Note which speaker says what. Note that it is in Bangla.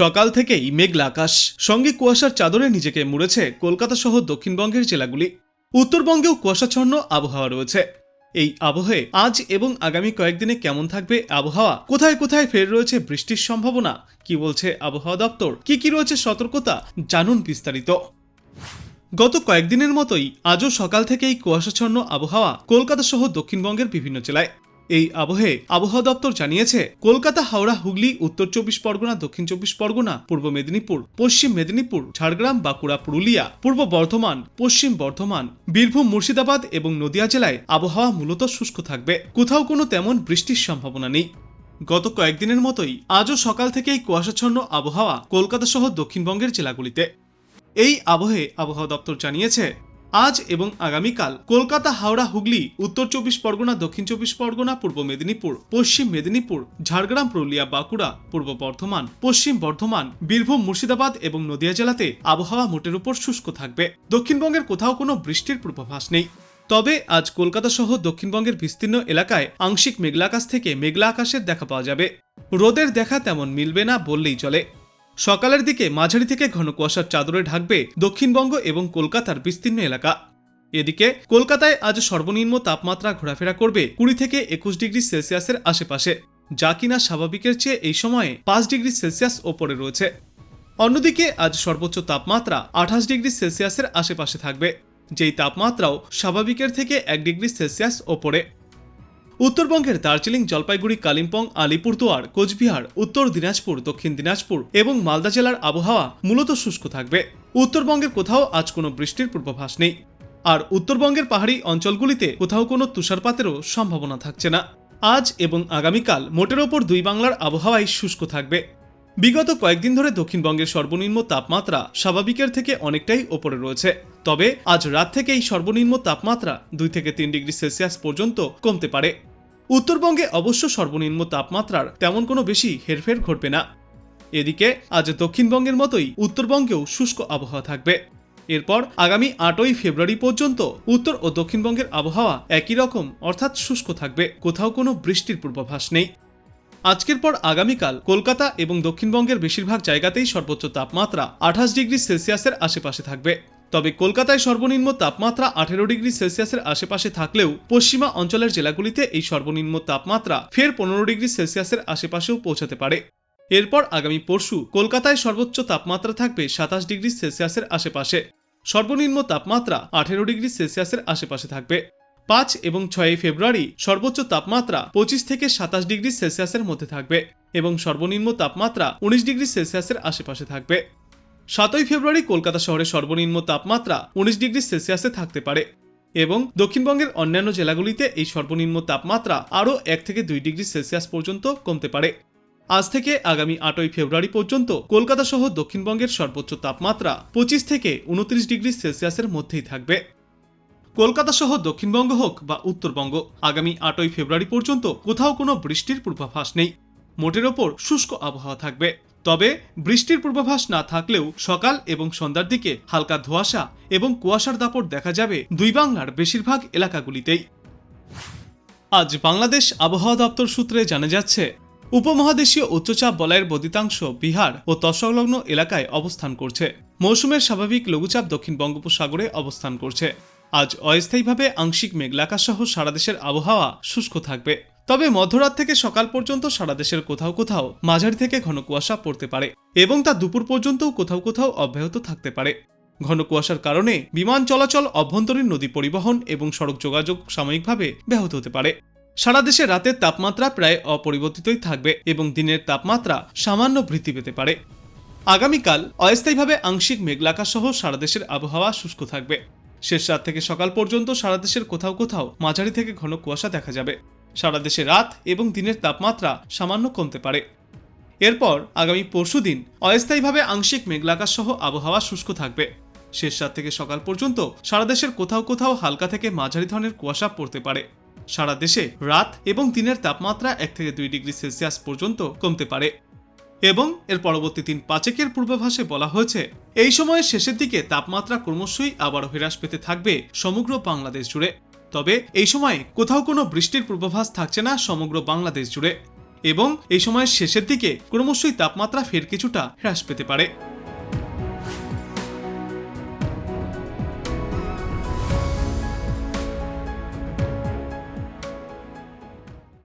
Speaker 1: সকাল থেকেই মেঘলা আকাশ সঙ্গে কুয়াশার চাদরে নিজেকে মুড়েছে কলকাতা সহ দক্ষিণবঙ্গের জেলাগুলি উত্তরবঙ্গেও কুয়াশাচ্ছন্ন আবহাওয়া রয়েছে এই আবহে আজ এবং আগামী কয়েকদিনে কেমন থাকবে আবহাওয়া কোথায় কোথায় ফের রয়েছে বৃষ্টির সম্ভাবনা কি বলছে আবহাওয়া দপ্তর কি কি রয়েছে সতর্কতা জানুন বিস্তারিত গত কয়েকদিনের মতোই আজও সকাল থেকেই কুয়াশাচ্ছন্ন আবহাওয়া কলকাতা সহ দক্ষিণবঙ্গের বিভিন্ন জেলায় এই আবহে আবহাওয়া দপ্তর জানিয়েছে কলকাতা হাওড়া হুগলি উত্তর চব্বিশ পরগনা দক্ষিণ চব্বিশ পরগনা পূর্ব মেদিনীপুর পশ্চিম মেদিনীপুর ঝাড়গ্রাম বাঁকুড়া পুরুলিয়া পূর্ব বর্ধমান পশ্চিম বর্ধমান বীরভূম মুর্শিদাবাদ এবং নদিয়া জেলায় আবহাওয়া মূলত শুষ্ক থাকবে কোথাও কোনো তেমন বৃষ্টির সম্ভাবনা নেই গত কয়েকদিনের মতোই আজও সকাল থেকেই কুয়াশাচ্ছন্ন আবহাওয়া কলকাতা সহ দক্ষিণবঙ্গের জেলাগুলিতে এই আবহে আবহাওয়া দপ্তর জানিয়েছে আজ এবং আগামীকাল কলকাতা হাওড়া হুগলি উত্তর চব্বিশ পরগনা দক্ষিণ চব্বিশ পরগনা পূর্ব মেদিনীপুর পশ্চিম মেদিনীপুর ঝাড়গ্রাম পুরুলিয়া বাঁকুড়া পূর্ব বর্ধমান পশ্চিম বর্ধমান বীরভূম মুর্শিদাবাদ এবং নদিয়া জেলাতে আবহাওয়া মোটের উপর শুষ্ক থাকবে দক্ষিণবঙ্গের কোথাও কোনো বৃষ্টির পূর্বাভাস নেই তবে আজ কলকাতা সহ দক্ষিণবঙ্গের বিস্তীর্ণ এলাকায় আংশিক মেঘলা আকাশ থেকে মেঘলা আকাশের দেখা পাওয়া যাবে রোদের দেখা তেমন মিলবে না বললেই চলে সকালের দিকে মাঝারি থেকে ঘন কুয়াশার চাদরে ঢাকবে দক্ষিণবঙ্গ এবং কলকাতার বিস্তীর্ণ এলাকা এদিকে কলকাতায় আজ সর্বনিম্ন তাপমাত্রা ঘোরাফেরা করবে কুড়ি থেকে একুশ ডিগ্রি সেলসিয়াসের আশেপাশে যা কিনা স্বাভাবিকের চেয়ে এই সময়ে পাঁচ ডিগ্রি সেলসিয়াস ওপরে রয়েছে অন্যদিকে আজ সর্বোচ্চ তাপমাত্রা আঠাশ ডিগ্রি সেলসিয়াসের আশেপাশে থাকবে যেই তাপমাত্রাও স্বাভাবিকের থেকে এক ডিগ্রি সেলসিয়াস ওপরে উত্তরবঙ্গের দার্জিলিং জলপাইগুড়ি কালিম্পং আলিপুরদুয়ার কোচবিহার উত্তর দিনাজপুর দক্ষিণ দিনাজপুর এবং মালদা জেলার আবহাওয়া মূলত শুষ্ক থাকবে উত্তরবঙ্গের কোথাও আজ কোনো বৃষ্টির পূর্বাভাস নেই আর উত্তরবঙ্গের পাহাড়ি অঞ্চলগুলিতে কোথাও কোনো তুষারপাতেরও সম্ভাবনা থাকছে না আজ এবং আগামীকাল মোটের ওপর দুই বাংলার আবহাওয়াই শুষ্ক থাকবে বিগত কয়েকদিন ধরে দক্ষিণবঙ্গের সর্বনিম্ন তাপমাত্রা স্বাভাবিকের থেকে অনেকটাই ওপরে রয়েছে তবে আজ রাত থেকেই সর্বনিম্ন তাপমাত্রা দুই থেকে তিন ডিগ্রি সেলসিয়াস পর্যন্ত কমতে পারে উত্তরবঙ্গে অবশ্য সর্বনিম্ন তাপমাত্রার তেমন কোনো বেশি হেরফের ঘটবে না এদিকে আজ দক্ষিণবঙ্গের মতোই উত্তরবঙ্গেও শুষ্ক আবহাওয়া থাকবে এরপর আগামী আটই ফেব্রুয়ারি পর্যন্ত উত্তর ও দক্ষিণবঙ্গের আবহাওয়া একই রকম অর্থাৎ শুষ্ক থাকবে কোথাও কোনো বৃষ্টির পূর্বাভাস নেই আজকের পর আগামীকাল কলকাতা এবং দক্ষিণবঙ্গের বেশিরভাগ জায়গাতেই সর্বোচ্চ তাপমাত্রা আঠাশ ডিগ্রি সেলসিয়াসের আশেপাশে থাকবে তবে কলকাতায় সর্বনিম্ন তাপমাত্রা আঠেরো ডিগ্রি সেলসিয়াসের আশেপাশে থাকলেও পশ্চিমা অঞ্চলের জেলাগুলিতে এই সর্বনিম্ন তাপমাত্রা ফের পনেরো ডিগ্রি সেলসিয়াসের আশেপাশেও পৌঁছাতে পারে এরপর আগামী পরশু কলকাতায় সর্বোচ্চ তাপমাত্রা থাকবে সাতাশ ডিগ্রি সেলসিয়াসের আশেপাশে সর্বনিম্ন তাপমাত্রা আঠেরো ডিগ্রি সেলসিয়াসের আশেপাশে থাকবে পাঁচ এবং ছয়ই ফেব্রুয়ারি সর্বোচ্চ তাপমাত্রা পঁচিশ থেকে সাতাশ ডিগ্রি সেলসিয়াসের মধ্যে থাকবে এবং সর্বনিম্ন তাপমাত্রা উনিশ ডিগ্রি সেলসিয়াসের আশেপাশে থাকবে সাতই ফেব্রুয়ারি কলকাতা শহরের সর্বনিম্ন তাপমাত্রা উনিশ ডিগ্রি সেলসিয়াসে থাকতে পারে এবং দক্ষিণবঙ্গের অন্যান্য জেলাগুলিতে এই সর্বনিম্ন তাপমাত্রা আরও এক থেকে দুই ডিগ্রি সেলসিয়াস পর্যন্ত কমতে পারে আজ থেকে আগামী আটই ফেব্রুয়ারি পর্যন্ত কলকাতা সহ দক্ষিণবঙ্গের সর্বোচ্চ তাপমাত্রা পঁচিশ থেকে উনত্রিশ ডিগ্রি সেলসিয়াসের মধ্যেই থাকবে কলকাতা সহ দক্ষিণবঙ্গ হোক বা উত্তরবঙ্গ আগামী আটই ফেব্রুয়ারি পর্যন্ত কোথাও কোনো বৃষ্টির পূর্বাভাস নেই মোটের ওপর শুষ্ক আবহাওয়া থাকবে তবে বৃষ্টির পূর্বাভাস না থাকলেও সকাল এবং সন্ধ্যার দিকে হালকা ধোয়াশা এবং কুয়াশার দাপট দেখা যাবে দুই বাংলার বেশিরভাগ এলাকাগুলিতেই আজ বাংলাদেশ আবহাওয়া দপ্তর সূত্রে জানা যাচ্ছে উপমহাদেশীয় উচ্চচাপ বলয়ের বদিতাংশ বিহার ও তসংলগ্ন এলাকায় অবস্থান করছে মৌসুমের স্বাভাবিক লঘুচাপ দক্ষিণ বঙ্গোপসাগরে অবস্থান করছে আজ অস্থায়ীভাবে আংশিক মেঘলাকাসহ সারাদেশের আবহাওয়া শুষ্ক থাকবে তবে মধ্যরাত থেকে সকাল পর্যন্ত সারা দেশের কোথাও কোথাও মাঝারি থেকে ঘন কুয়াশা পড়তে পারে এবং তা দুপুর পর্যন্তও কোথাও কোথাও অব্যাহত থাকতে পারে ঘন কুয়াশার কারণে বিমান চলাচল অভ্যন্তরীণ নদী পরিবহন এবং সড়ক যোগাযোগ সাময়িকভাবে ব্যাহত হতে পারে সারা দেশে রাতের তাপমাত্রা প্রায় অপরিবর্তিতই থাকবে এবং দিনের তাপমাত্রা সামান্য বৃদ্ধি পেতে পারে আগামীকাল অস্থায়ীভাবে আংশিক মেঘলাকা সহ সারা দেশের আবহাওয়া শুষ্ক থাকবে শেষ রাত থেকে সকাল পর্যন্ত সারা দেশের কোথাও কোথাও মাঝারি থেকে ঘন কুয়াশা দেখা যাবে সারা দেশে রাত এবং দিনের তাপমাত্রা সামান্য কমতে পারে এরপর আগামী পরশু দিন অস্থায়ীভাবে আংশিক মেঘলাকাশ সহ আবহাওয়া শুষ্ক থাকবে শেষ রাত থেকে সকাল পর্যন্ত সারা দেশের কোথাও কোথাও হালকা থেকে মাঝারি ধরনের কুয়াশা পড়তে পারে সারা দেশে রাত এবং দিনের তাপমাত্রা এক থেকে দুই ডিগ্রি সেলসিয়াস পর্যন্ত কমতে পারে এবং এর পরবর্তী দিন পাচেকের পূর্বাভাসে বলা হয়েছে এই সময়ের শেষের দিকে তাপমাত্রা ক্রমশই আবারও হ্রাস পেতে থাকবে সমগ্র বাংলাদেশ জুড়ে তবে এই সময় কোথাও কোনো বৃষ্টির পূর্বাভাস থাকছে না সমগ্র বাংলাদেশ জুড়ে এবং এই সময়ের শেষের দিকে ক্রমশই তাপমাত্রা ফের কিছুটা হ্রাস পেতে পারে